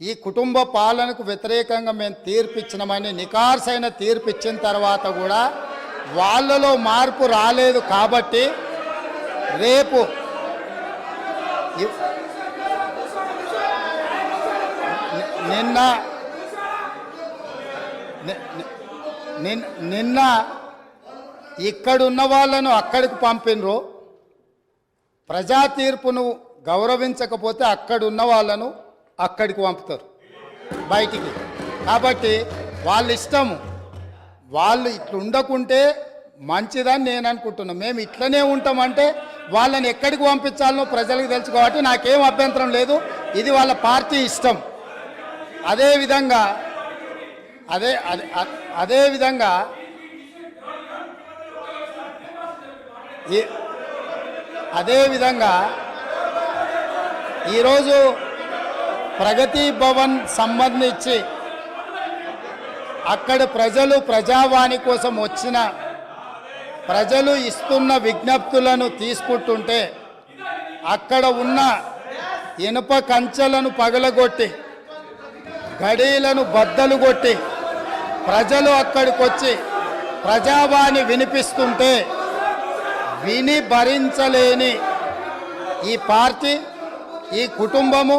ఈ కుటుంబ పాలనకు వ్యతిరేకంగా మేము తీర్పిచ్చినామని నికార్సైన తీర్పిచ్చిన తర్వాత కూడా వాళ్ళలో మార్పు రాలేదు కాబట్టి రేపు నిన్న నిన్- నిన్న ఇక్కడున్న వాళ్ళను అక్కడికి పంపినరు. ప్రజా తీర్పును గౌరవించకపోతే అక్కడున్న వాళ్ళను అక్కడికి పంపుతారు. బయటికి. కాబట్టి వాళ్ళ ఇష్టము. వాళ్ళు ఇట్లా ఉండకుంటే మంచిదని నేను అనుకుంటున్నాను మేము ఇట్లనే ఉంటామంటే వాళ్ళని ఎక్కడికి పంపించాలనో ప్రజలకు తెలుసు కాబట్టి నాకేం అభ్యంతరం లేదు. ఇది వాళ్ళ పార్టీ ఇష్టం. అదే విధంగా అదే అదే అదే విధంగా ఈ- అదే విధంగా ఈరోజు ప్రగతి భవన్ సంబంధించి అక్కడ ప్రజలు ప్రజావాణి కోసం వచ్చిన ప్రజలు ఇస్తున్న విజ్ఞప్తులను తీసుకుంటుంటే అక్కడ ఉన్న ఇనుప కంచెలను పగలగొట్టి గడీలను బద్దలు కొట్టి ప్రజలు అక్కడికి వచ్చి ప్రజావాణి వినిపిస్తుంటే విని భరించలేని ఈ పార్టీ ఈ కుటుంబము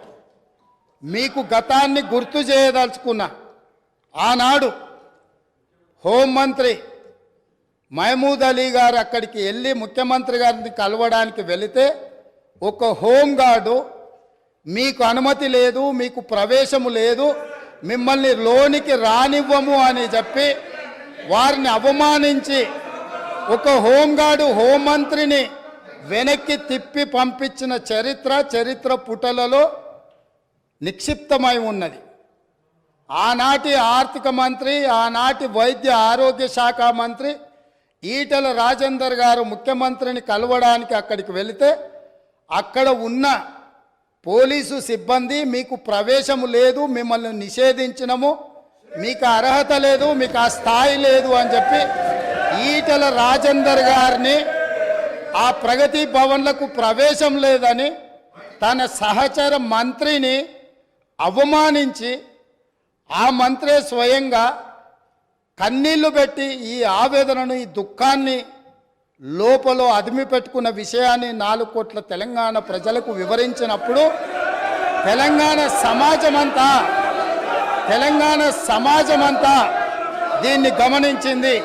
మీకు గతాన్ని గుర్తు చేయదలుచుకున్నా ఆనాడు హోంమంత్రి మహమూద్ అలీ గారు అక్కడికి వెళ్ళి ముఖ్యమంత్రి గారిని కలవడానికి వెళితే ఒక హోంగార్డు మీకు అనుమతి లేదు మీకు ప్రవేశము లేదు మిమ్మల్ని లోనికి రానివ్వము అని చెప్పి వారిని అవమానించి ఒక హోంగార్డు హోంమంత్రిని వెనక్కి తిప్పి పంపించిన చరిత్ర చరిత్ర పుటలలో నిక్షిప్తమై ఉన్నది. ఆనాటి ఆర్థిక మంత్రి ఆనాటి వైద్య ఆరోగ్య శాఖ మంత్రి ఈటల రాజేందర్ గారు ముఖ్యమంత్రిని కలవడానికి అక్కడికి వెళితే అక్కడ ఉన్న పోలీసు సిబ్బంది మీకు ప్రవేశము లేదు మిమ్మల్ని నిషేధించినము మీకు అర్హత లేదు మీకు ఆ స్థాయి లేదు అని చెప్పి ఈటల రాజేందర్ గారిని ఆ ప్రగతి భవన్లకు ప్రవేశం లేదని తన సహచర మంత్రిని అవమానించి ఆ మంత్రే స్వయంగా కన్నీళ్ళు పెట్టి ఈ ఆవేదనను ఈ దుఃఖాన్ని లోపల అదిమి పెట్టుకున్న విషయాన్ని నాలుగు కోట్ల తెలంగాణ ప్రజలకు వివరించినప్పుడు తెలంగాణ సమాజమంతా తెలంగాణ సమాజమంతా దీన్ని గమనించింది.